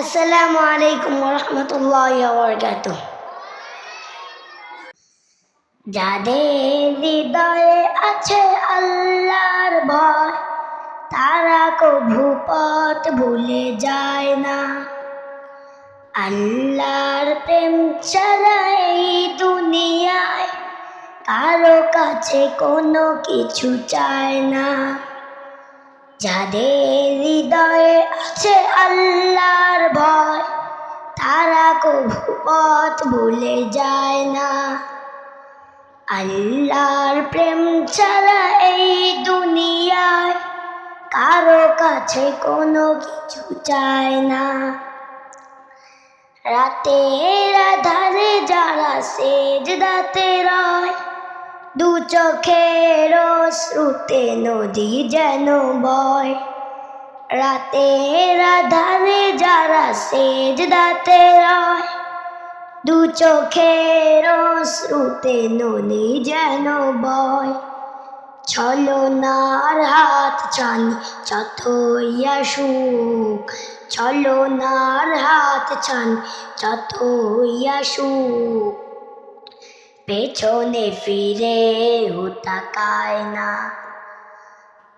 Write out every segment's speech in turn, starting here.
আসসালামু আলাইকুম রহমতুল্লাহ বরকাত যাদের হৃদয়ে আছে আল্লাহর ভয়, তারা কভু পথ ভুলে যায় না। আল্লাহর প্রেম ছাড়া এই দুনিয়ায় কারও কাছে কোনো কিছু চায় না। যাদের হৃদয়ে আছে আল্লাহর ভয়। তারা কভু পথ ভুলে যায় না। আল্লাহর প্রেম ছাড়া এই দুনিয়ায় কারও কাছে কোনো কিছু চায় না। রাতের আধারে যারা সেজদাতে রয়, দু চোখের শ্রুতে নদী যেন বয়। রাতের আধারে যারা সেজদাতে রয় দু চোখের শ্রুতে নদী যেন বয়। ছলনার হাত ছানি চথইয়া সুখ ছলনার হাত ছানি চথইয়া সুখ পেছনে ফিরে তাকায় না।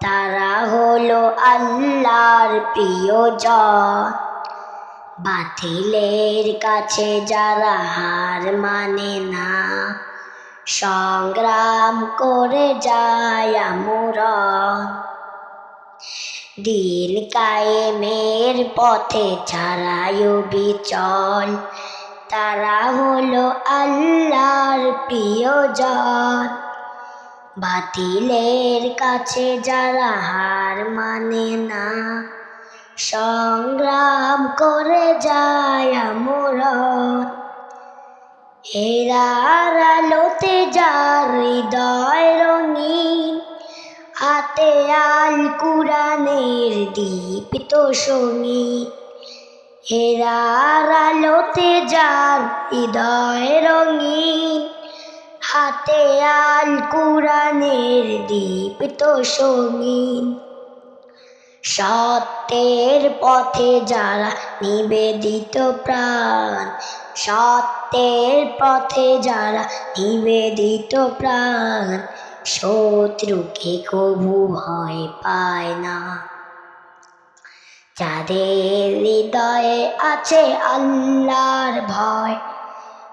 তারা হলো আল্লাহর প্রিয়জন। বাতিলের কাছে যারা হার মানে না, সংগ্রাম করে যায় আমরণ দিন কায়েমের পথে ছাড়াই বিচল, তারা হলো আল্লাহর প্রিয় প্রিয়জন। বাতিলের কাছে যারা হার মানে না, সংগ্রাম করে যায় আমরণ হেরার আলোতে যার হৃদয় রঙিন, হাতে আল কুরানের দীপিত সংগীত। হেরার আলোতে যার হৃদয় রঙিন হাতে আল কুরানের দীপিত সঙ্গীন সত্যের পথে যারা নিবেদিত প্রাণ, সত্যের পথে যারা নিবেদিত প্রাণ, শত্রুকে কবু ভয় পায় না। যাদের হৃদয়ে আছে আল্লাহর ভয়